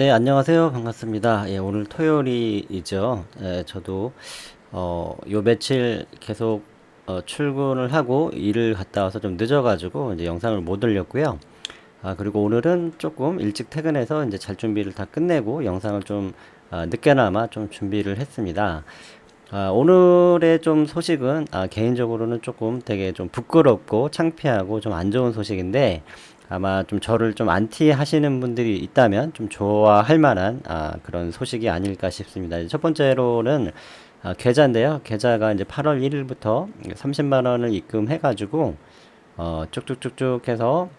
네, 안녕하세요. 반갑습니다. 예, 오늘 토요일이죠. 예, 저도 어, 요 며칠 계속 어, 출근을 하고 일을 갔다 와서 좀 늦어가지고 이제 영상을 못 올렸고요. 아, 그리고 오늘은 조금 일찍 퇴근해서 이제 잘 준비를 다 끝내고 영상을 좀 아, 늦게나마 좀 준비를 했습니다. 아, 오늘의 좀 소식은 아, 개인적으로는 조금 되게 좀 부끄럽고 창피하고 좀 안 좋은 소식인데 아마 좀 저를 좀 안티 하시는 분들이 있다면 좀 좋아할 만한 아, 그런 소식이 아닐까 싶습니다. 첫 번째로는 아, 계좌인데요. 계좌가 이제 8월 1일부터 30만 원을 입금해 가지고 어, 쭉쭉쭉쭉 해서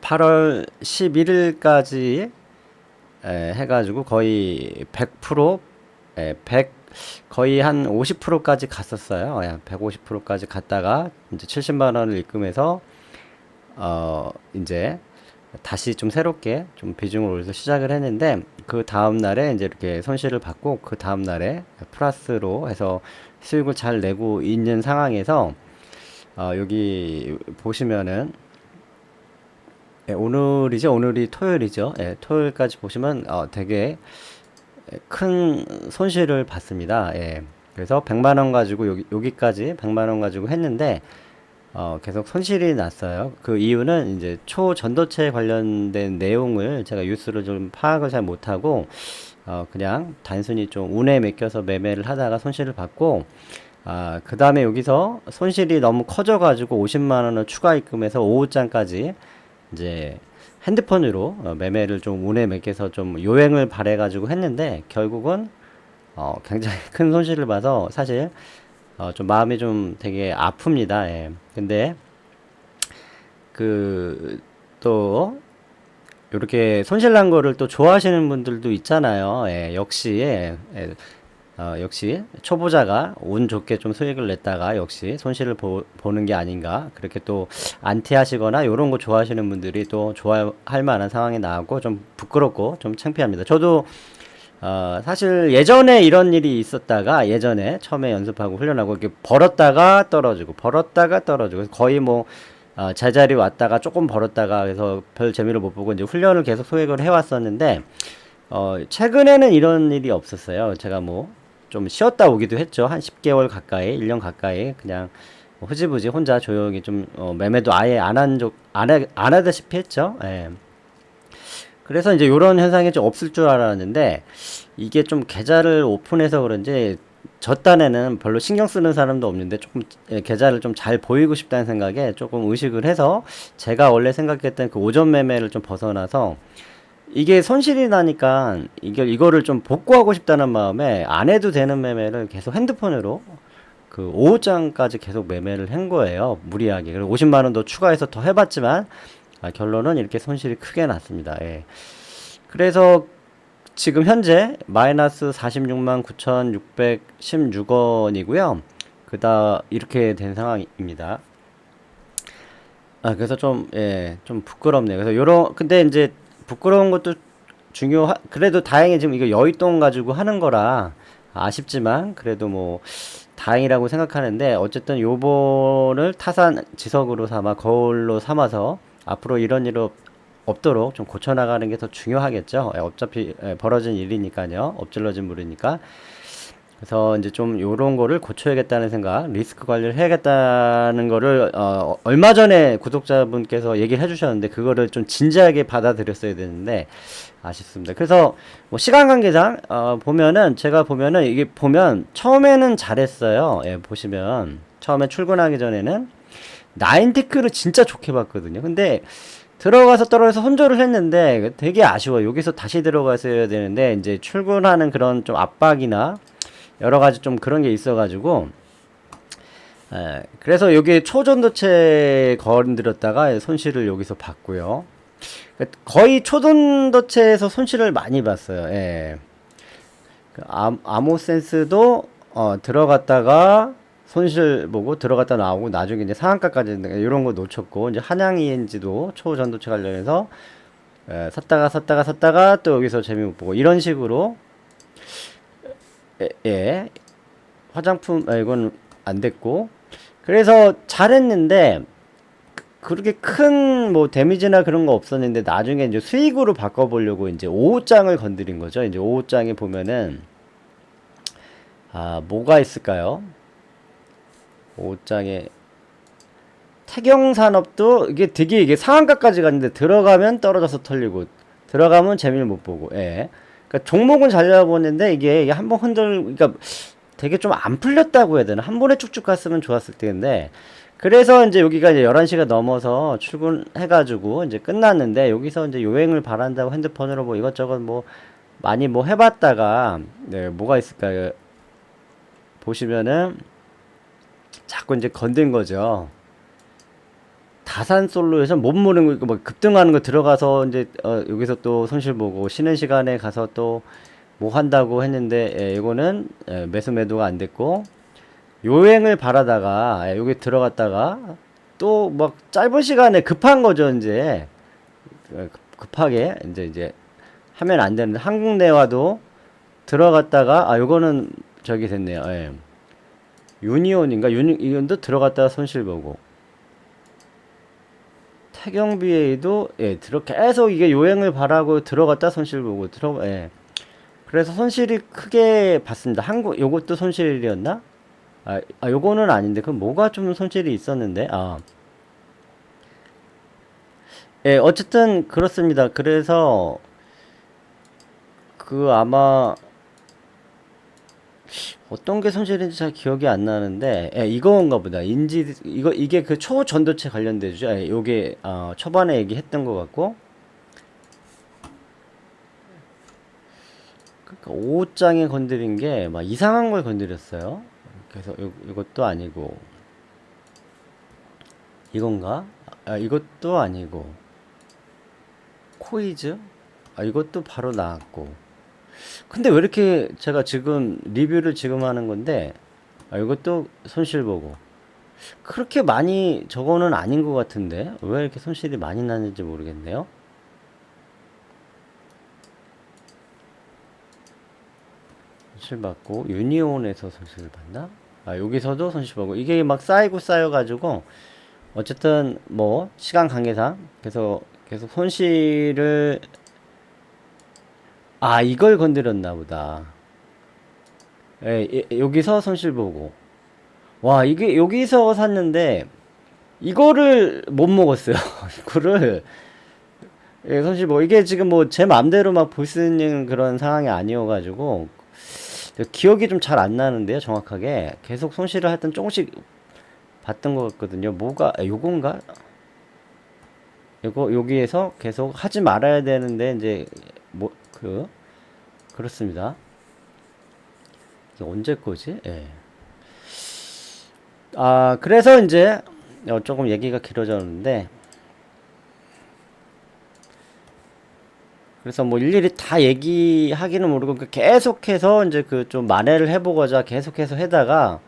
8월 11일까지 에, 해가지고 거의 100% 에, 100 거의 한 50%까지 갔었어요. 예, 150%까지 갔다가 이제 70만 원을 입금해서 어 이제 다시 좀 새롭게 좀 비중을 올려서 시작을 했는데 그 다음 날에 이제 이렇게 손실을 받고 그 다음 날에 플러스로 해서 수익을 잘 내고 있는 상황에서 어 여기 보시면은 예, 오늘이죠. 오늘이 토요일이죠. 예, 토요일까지 보시면 어 되게 큰 손실을 봤습니다. 예. 그래서 100만 원 가지고 여기 여기까지 100만 원 가지고 했는데 어, 계속 손실이 났어요. 그 이유는 이제 초전도체 관련된 내용을 제가 뉴스를 좀 파악을 잘 못하고, 어, 그냥 단순히 좀 운에 맡겨서 매매를 하다가 손실을 받고, 아, 그 다음에 여기서 손실이 너무 커져가지고 50만 원을 추가 입금해서 5호장까지 이제 핸드폰으로 어, 매매를 좀 운에 맡겨서 좀 요행을 발해가지고 했는데, 결국은 어, 굉장히 큰 손실을 봐서 사실 어, 좀 마음이 좀 되게 아픕니다. 예. 근데 그 또 이렇게 손실난 거를 또 좋아하시는 분들도 있잖아요. 예, 역시 예, 예, 어, 역시 초보자가 운 좋게 좀 수익을 냈다가 역시 손실을 보, 보는 게 아닌가 그렇게 또 안티하시거나 이런 거 좋아하시는 분들이 또 좋아할 만한 상황이 나왔고 좀 부끄럽고 좀 창피합니다. 저도 어, 사실 예전에 이런 일이 있었다가 예전에 처음에 연습하고 훈련하고 이렇게 벌었다가 떨어지고 벌었다가 떨어지고 거의 뭐 어, 제자리 왔다가 조금 벌었다가 그래서 별 재미를 못 보고 이제 훈련을 계속 소액을 해왔었는데 어, 최근에는 이런 일이 없었어요. 제가 뭐 좀 쉬었다 오기도 했죠. 한 10개월 가까이, 1년 가까이 그냥 뭐 흐지부지 혼자 조용히 좀 어, 매매도 아예 안 한 적, 안, 하, 안 하다시피 했죠. 예. 그래서 이제 이런 현상이 좀 없을 줄 알았는데 이게 좀 계좌를 오픈해서 그런지 저 딴에는 별로 신경 쓰는 사람도 없는데 조금 예, 계좌를 좀 잘 보이고 싶다는 생각에 조금 의식을 해서 제가 원래 생각했던 그 오전 매매를 좀 벗어나서 이게 손실이 나니까 이게 이거를 좀 복구하고 싶다는 마음에 안 해도 되는 매매를 계속 핸드폰으로 그 5호장까지 계속 매매를 한 거예요. 무리하게. 그리고 50만 원 더 추가해서 더 해봤지만 아, 결론은 이렇게 손실이 크게 났습니다. 예. 그래서 지금 현재 마이너스 46만 9,616원이고요. 그다 이렇게 된 상황입니다. 아, 그래서 좀, 예, 좀 부끄럽네요. 그래서 요런, 근데 이제 부끄러운 것도 중요, 그래도 다행히 지금 이거 여윳돈 가지고 하는 거라 아쉽지만, 그래도 뭐, 다행이라고 생각하는데, 어쨌든 요번을 타산 지석으로 삼아, 거울로 삼아서, 앞으로 이런 일 없도록 좀 고쳐나가는 게 더 중요하겠죠. 예, 어차피 예, 벌어진 일이니까요. 엎질러진 물이니까. 그래서 이제 좀 요런 거를 고쳐야겠다는 생각, 리스크 관리를 해야겠다는 거를 어, 얼마 전에 구독자분께서 얘기를 해주셨는데 그거를 좀 진지하게 받아들였어야 되는데 아쉽습니다. 그래서 뭐 시간 관계상 어, 보면은 제가 보면은 이게 보면 처음에는 잘했어요. 예, 보시면 처음에 출근하기 전에는 나인 테크를 진짜 좋게 봤거든요. 근데 들어가서 떨어져서 혼조를 했는데 되게 아쉬워. 여기서 다시 들어갔어야 되는데 이제 출근하는 그런 좀 압박이나 여러 가지 좀 그런 게 있어가지고 에, 그래서 여기 초전도체 건드렸다가 손실을 여기서 봤고요. 거의 초전도체에서 손실을 많이 봤어요. 예. 그 아, 아모센스도 어, 들어갔다가 손실 보고 들어갔다 나오고 나중에 이제 상한가까지 이런 거 놓쳤고 이제 한양 ENG도 초전도체 관련해서 에, 샀다가 샀다가 샀다가 또 여기서 재미 못 보고 이런 식으로 예, 예. 화장품 아, 이건 안 됐고 그래서 잘했는데 그렇게 큰 뭐 데미지나 그런 거 없었는데 나중에 이제 수익으로 바꿔보려고 이제 5장을 건드린 거죠. 이제 5장에 보면은 아 뭐가 있을까요? 5장에 태경산업도 이게 되게 이게 상한가까지 갔는데 들어가면 떨어져서 털리고 들어가면 재미를 못 보고 예. 그러니까 종목은 잘 잡아보는데 이게 이게 한번 흔들 그러니까 되게 좀 안 풀렸다고 해야 되나? 한 번에 쭉쭉 갔으면 좋았을 텐데. 그래서 이제 여기가 이제 11시가 넘어서 출근해가지고 이제 끝났는데 여기서 이제 요행을 바란다고 핸드폰으로 뭐 이것저것 뭐 많이 뭐 해봤다가 네 뭐가 있을까요? 보시면은 자꾸 이제 건든 거죠. 다산 솔로에서 못 모르는 거, 뭐 급등하는 거 들어가서 이제 어, 여기서 또 손실 보고 쉬는 시간에 가서 또 뭐 한다고 했는데 예, 이거는 예, 매수 매도가 안 됐고 요행을 바라다가 예, 여기 들어갔다가 또 막 짧은 시간에 급한 거죠 이제. 어, 급- 급하게 이제 이제 하면 안 되는데 한국내화도 들어갔다가 아 요거는 저기 됐네요. 예. 유니온인가? 유니온도 들어갔다가 손실 보고. 태경비에도 예 들어 계속 이게 요행을 바라고 들어갔다 손실 보고 들어 예. 그래서 손실이 크게 봤습니다. 한국 요것도 손실이었나? 아, 아 요거는 아닌데. 그럼 뭐가 좀 손실이 있었는데? 아. 예, 어쨌든 그렇습니다. 그래서 그 아마 어떤 게 손실인지 잘 기억이 안 나는데 예, 이거인가 보다. 인지 이거 이게 그 초전도체 관련되죠. 예, 요게 어, 초반에 얘기했던 것 같고 그러니까 5장에 건드린 게 막 이상한 걸 건드렸어요. 그래서 요, 이것도 아니고 이건가? 아, 이것도 아니고 코이즈? 아, 이것도 바로 나왔고. 근데 왜 이렇게 제가 지금 리뷰를 지금 하는 건데, 아, 이것도 손실 보고. 그렇게 많이 저거는 아닌 것 같은데, 왜 이렇게 손실이 많이 나는지 모르겠네요. 손실 받고, 유니온에서 손실을 받나? 아, 여기서도 손실 받고. 이게 막 쌓이고 쌓여 가지고, 어쨌든 뭐 시간 관계상 계속 계속 손실을 아 이걸 건드렸나 보다. 예, 예, 여기서 손실 보고 와 이게 여기서 샀는데 이거를 못 먹었어요. 이거를 예, 손실 뭐 이게 지금 뭐제 맘대로 막 볼 수 있는 그런 상황이 아니어 가지고 기억이 좀 잘 안 나는데요, 정확하게 계속 손실을 하여튼 조금씩 봤던 것 같거든요. 뭐가 아, 요건가? 요거 여기에서 계속 하지 말아야 되는데 이제 뭐 그 그렇습니다. 이게 언제 거지? 예. 아 그래서 이제 어, 조금 얘기가 길어졌는데 그래서 뭐 일일이 다 얘기하기는 모르고 그 계속해서 이제 그 좀 만회를 해보고자 계속해서 해다가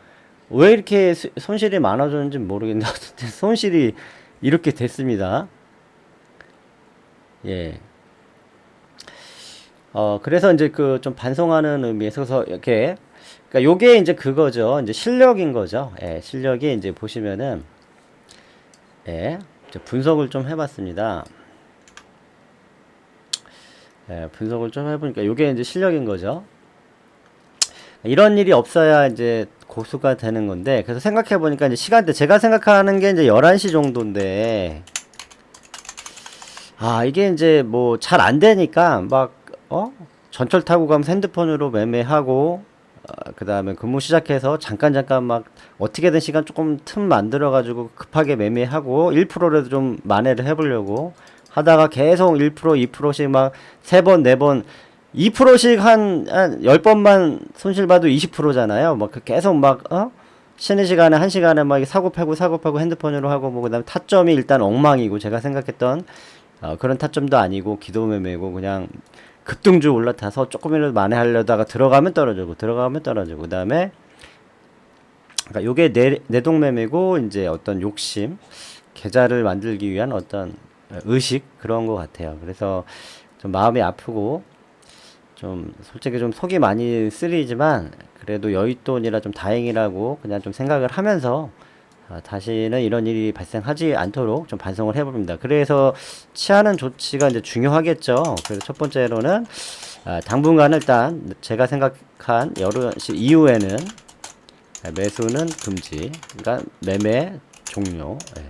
왜 이렇게 수- 손실이 많아졌는지 모르겠는데 손실이 이렇게 됐습니다. 예. 어 그래서 이제 그 좀 반성하는 의미에서 이렇게 그러니까 요게 이제 그거죠. 이제 실력인 거죠. 예, 실력이 이제 보시면은 예, 분석을 좀 해봤습니다. 예, 분석을 좀 해보니까 요게 이제 실력인 거죠. 이런 일이 없어야 이제 고수가 되는 건데 그래서 생각해 보니까 이제 시간대 제가 생각하는 게 이제 11시 정도인데 아 이게 이제 뭐 잘 안 되니까 막 어? 전철 타고 가면서 핸드폰으로 매매하고 어, 그 다음에 근무 시작해서 잠깐 잠깐 막 어떻게든 시간 조금 틈 만들어 가지고 급하게 매매하고 1%라도 좀 만회를 해 보려고 하다가 계속 1% 2%씩 막 세 번 네 번 2%씩 한, 한 10번만 손실 봐도 20%잖아요. 막그 계속 막, 어? 쉬는 시간에, 한 시간에 막 사고 팔고 사고 팔고 핸드폰으로 하고 뭐, 그 다음에 타점이 일단 엉망이고, 제가 생각했던, 어, 그런 타점도 아니고, 기도 매매고, 그냥 급등주 올라타서 조금이라도 만회하려다가 들어가면 떨어지고, 들어가면 떨어지고, 그 다음에, 그러니까 요게 내, 내동매매고, 이제 어떤 욕심, 계좌를 만들기 위한 어떤 의식, 그런 것 같아요. 그래서 좀 마음이 아프고, 좀 솔직히 좀 속이 많이 쓰리지만 그래도 여윳돈이라 좀 다행이라고 그냥 좀 생각을 하면서 아, 다시는 이런 일이 발생하지 않도록 좀 반성을 해봅니다. 그래서 취하는 조치가 이제 중요하겠죠. 그래서 첫 번째로는 아, 당분간 일단 제가 생각한 시 이후에는 매수는 금지. 그러니까 매매 종료. 예.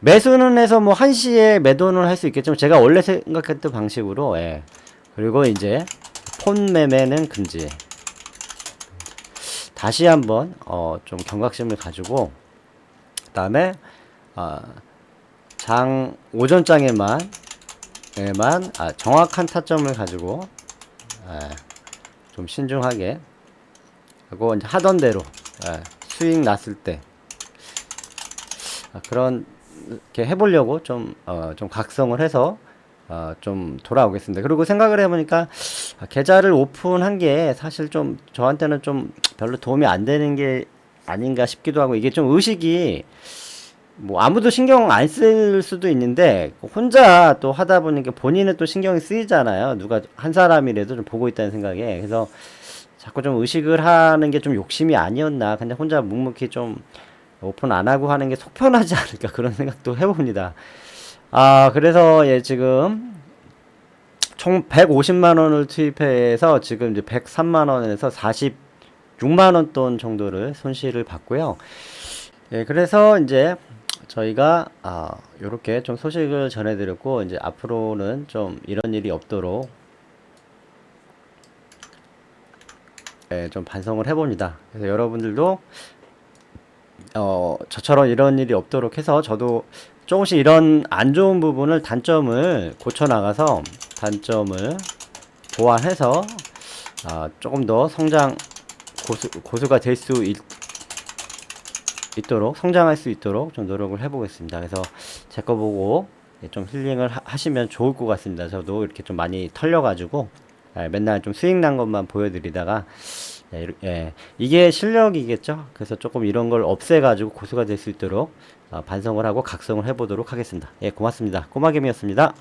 매수는 해서 뭐 한시에 매도는 할 수 있겠지만 제가 원래 생각했던 방식으로 예. 그리고 이제 폰 매매는 금지. 다시 한번 어, 좀 경각심을 가지고 그 다음에 아, 장 오전장에만 에만 아, 정확한 타점을 가지고 예, 좀 신중하게 하고 이제 하던 대로 예, 수익 났을 때 아, 그런 이렇게 해보려고 좀, 어, 좀 각성을 해서 어, 좀 돌아오겠습니다. 그리고 생각을 해보니까 아, 계좌를 오픈한 게 사실 좀 저한테는 좀 별로 도움이 안 되는 게 아닌가 싶기도 하고 이게 좀 의식이 뭐 아무도 신경 안 쓸 수도 있는데 혼자 또 하다 보니까 본인은 또 신경이 쓰이잖아요. 누가 한 사람이라도 좀 보고 있다는 생각에 그래서 자꾸 좀 의식을 하는 게 좀 욕심이 아니었나. 근데 혼자 묵묵히 좀 오픈 안 하고 하는 게 속편하지 않을까 그런 생각도 해봅니다. 아 그래서 예 지금 총 150만 원을 투입해서 지금 이제 103만 원에서 46만 원돈 정도를 손실을 봤고요. 예 그래서 이제 저희가 아 요렇게 좀 소식을 전해 드렸고 이제 앞으로는 좀 이런 일이 없도록 예, 좀 반성을 해 봅니다. 그래서 여러분들도 어, 저처럼 이런 일이 없도록 해서 저도 조금씩 이런 안 좋은 부분을 단점을 고쳐 나가서 단점을 보완해서 아, 조금 더 성장 고수, 고수가 될 수 있도록 성장할 수 있도록 좀 노력을 해보겠습니다. 그래서 제 거 보고 예, 좀 힐링을 하, 하시면 좋을 것 같습니다. 저도 이렇게 좀 많이 털려가지고 예, 맨날 좀 수익 난 것만 보여드리다가 예, 예, 이게 실력이겠죠. 그래서 조금 이런 걸 없애가지고 고수가 될 수 있도록 어, 반성을 하고 각성을 해보도록 하겠습니다. 예, 고맙습니다. 꼬마개미였습니다.